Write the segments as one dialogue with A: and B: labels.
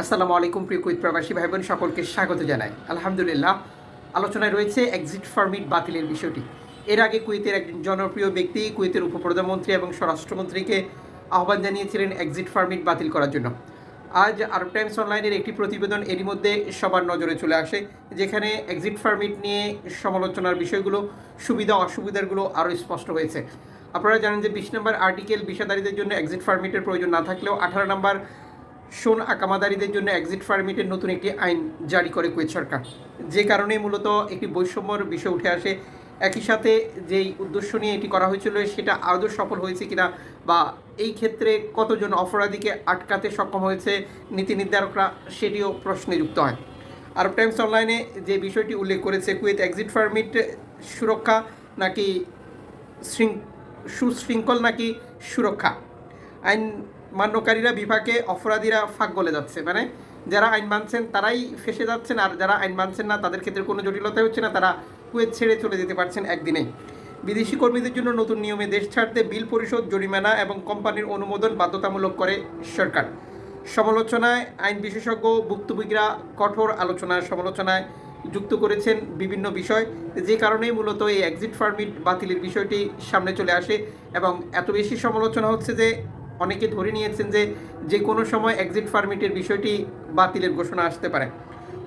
A: আসসালামু আলাইকুম প্রিয় কুইত প্রবাসী ভাই বোন সকলকে স্বাগত জানাই। আলহামদুলিল্লাহ, আলোচনায় রয়েছে এক্সিট পারমিট বাতিলের বিষয়টি। এর আগে কুয়েতের একজন জনপ্রিয় ব্যক্তি, কুয়েতের উপপ্রধানমন্ত্রী এবং স্বরাষ্ট্রমন্ত্রীকে আহ্বান জানিয়েছিলেন এক্সিট পারমিট বাতিল করার জন্য। আজ আরব টাইমস অনলাইনের একটি প্রতিবেদন এরই মধ্যে সবার নজরে চলে আসে, যেখানে এক্সিট পারমিট নিয়ে সমালোচনার বিষয়গুলো, সুবিধা অসুবিধাগুলো আরও স্পষ্ট হয়েছে। আপনারা জানেন যে বিশ নম্বর আর্টিকেল বিষাদারীদের জন্য এক্সিট ফার্মিটের প্রয়োজন না থাকলেও আঠারো নম্বর শোন আকামাদারিদের জন্য এক্সিট পারমিটের নতুন একটি আইন জারি করে কুয়েত সরকার। যে কারণে মূলত একটি বৈষম্যর বিষয় উঠে আসে। একই সাথে যেই উদ্দেশ্য নিয়ে এটি করা হয়েছিল, সেটা আদৌ সফল হয়েছে কিনা বা এই ক্ষেত্রে কতজন অপরাধীকে আটকাতে সক্ষম হয়েছে নীতি নির্ধারকরা, সেটিও প্রশ্নে যুক্ত হয়। আরব টাইমস অনলাইনে যে বিষয়টি উল্লেখ করেছে, কুয়েত এক্সিট পারমিট সুরক্ষা নাকি সুশৃঙ্খল নাকি সুরক্ষা? আইন মান্যকারীরা বিভাগে অপরাধীরা ফাঁক গলে যাচ্ছে। মানে যারা আইন মানছেন তারাই ফেসে যাচ্ছেন, আর যারা আইন মানছেন না তাদের ক্ষেত্রে কোনো জটিলতা হচ্ছে না, তারা কুয়েত ছেড়ে চলে যেতে পারছেন একদিনেই বিদেশি কর্মীদের জন্য নতুন নিয়মে দেশ ছাড়তে বিল পরিশোধ, জরিমানা এবং কোম্পানির অনুমোদন বাধ্যতামূলক করে সরকার। সমালোচনায় আইন বিশেষজ্ঞ ভুক্তভোগীরা কঠোর আলোচনায় সমালোচনায় যুক্ত করেছেন বিভিন্ন বিষয়, যে কারণেই মূলত এই এক্সিট পারমিট বাতিলের বিষয়টি সামনে চলে আসে এবং এত বেশি সমালোচনা হচ্ছে যে অনেকে ধরে নিয়েছেন যে যে কোনো সময় এক্সিট পারমিটের বিষয়টি বাতিলের ঘোষণা আসতে পারে।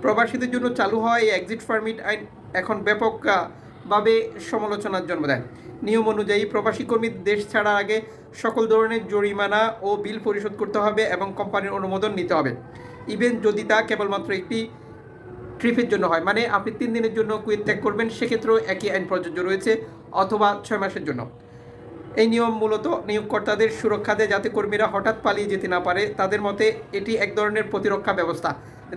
A: প্রবাসীদের জন্য চালু হওয়া এই এক্সিট পারমিট আইন এখন ব্যাপকভাবে সমালোচনার জন্ম দেয়। নিয়ম অনুযায়ী প্রবাসী কর্মী দেশ ছাড়ার আগে সকল ধরনের জরিমানা ও বিল পরিশোধ করতে হবে এবং কোম্পানির অনুমোদন নিতে হবে। ইভেন যদি তা কেবলমাত্র একটি ট্রিপের জন্য হয় মানে আপনি তিন দিনের জন্য কুয়েত ত্যাগ করবেন, সেক্ষেত্রেও একই আইন প্রযোজ্য রয়েছে অথবা ছয় মাসের জন্য। এই নিয়ম মূলত নিয়োগকর্তাদের সুরক্ষা দেয় যাতে কর্মীরা হঠাৎ পালিয়ে যেতে না পারে, তাদের মতে এটি এক ধরনের প্রতিরক্ষা ব্যবস্থা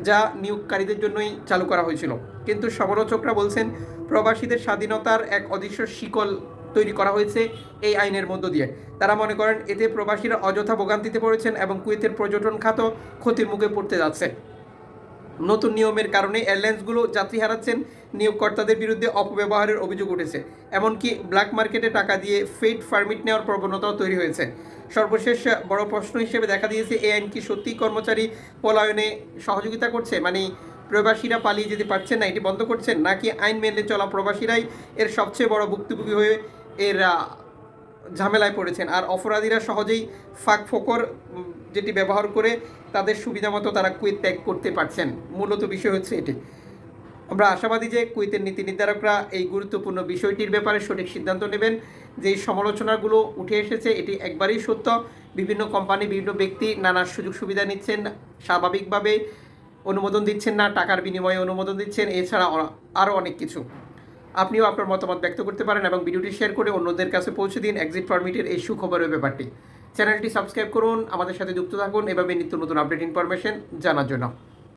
A: যা নিয়োগকারীদের জন্যই চালু করা হয়েছিল। কিন্তু সমালোচকরা বলছেন, প্রবাসীদের স্বাধীনতার এক অদৃশ্য শিকল তৈরি করা হয়েছে এই আইনের মধ্য দিয়ে। তারা মনে করেন, এতে প্রবাসীরা অযথা ভোগান্তিতে পড়েছেন এবং কুয়েতের পর্যটন খাত ক্ষতির মুখে পড়তে যাচ্ছে। নতুন নিয়মের কারণে এয়ারলাইন্সগুলো যাত্রী হারাচ্ছেন। নিয়োগকর্তাদের বিরুদ্ধে অপব্যবহারের অভিযোগ উঠেছে। এমনকি ব্ল্যাক মার্কেটে টাকা দিয়ে ফেড পারমিট নেওয়ার প্রবণতাও তৈরি হয়েছে। সর্বশেষ বড় প্রশ্ন হিসেবে দেখা দিয়েছে এ আইন কি সত্যিই কর্মচারী পলায়নে সহযোগিতা করছে? মানে প্রবাসীরা পালিয়ে যেতে পারছেন না, এটি বন্ধ করছেন? নাকি আইন মেনে চলা প্রবাসীরাই এর সবচেয়ে বড় ভুক্তভোগী হয়ে এর ঝামেলায় পড়েছেন। আর অপরাধীরা সহজেই ফাঁক ফোকর যেটি ব্যবহার করে তাদের সুবিধা মতো তারা কুয়েত ত্যাগ করতে পারছেন। মূলত বিষয় হচ্ছে এটি। আমরা আশাবাদী যে কুয়েতের নীতি নির্ধারকরা এই গুরুত্বপূর্ণ বিষয়টির ব্যাপারে সঠিক সিদ্ধান্ত নেবেন। যে সমালোচনাগুলো উঠে এসেছে, এটি একবারই সত্য। বিভিন্ন কোম্পানি, বিভিন্ন ব্যক্তি নানা সুযোগ সুবিধা নিচ্ছেন, স্বাভাবিকভাবে অনুমোদন দিচ্ছেন না, টাকার বিনিময়ে অনুমোদন দিচ্ছেন। এছাড়া আরও অনেক কিছু। আপনিও আপনার মতামত ব্যক্ত করতে পারেন এবং ভিডিওটি শেয়ার করে অন্যদের কাছে পৌঁছে দিন এক্সিট পারমিটের এই সুখবরের ব্যাপারটি। চ্যানেলটি সাবস্ক্রাইব করুন, আমাদের সাথে যুক্ত থাকুন। এভাবে নিত্য নতুন আপডেট ইনফরমেশন জানার জন্য।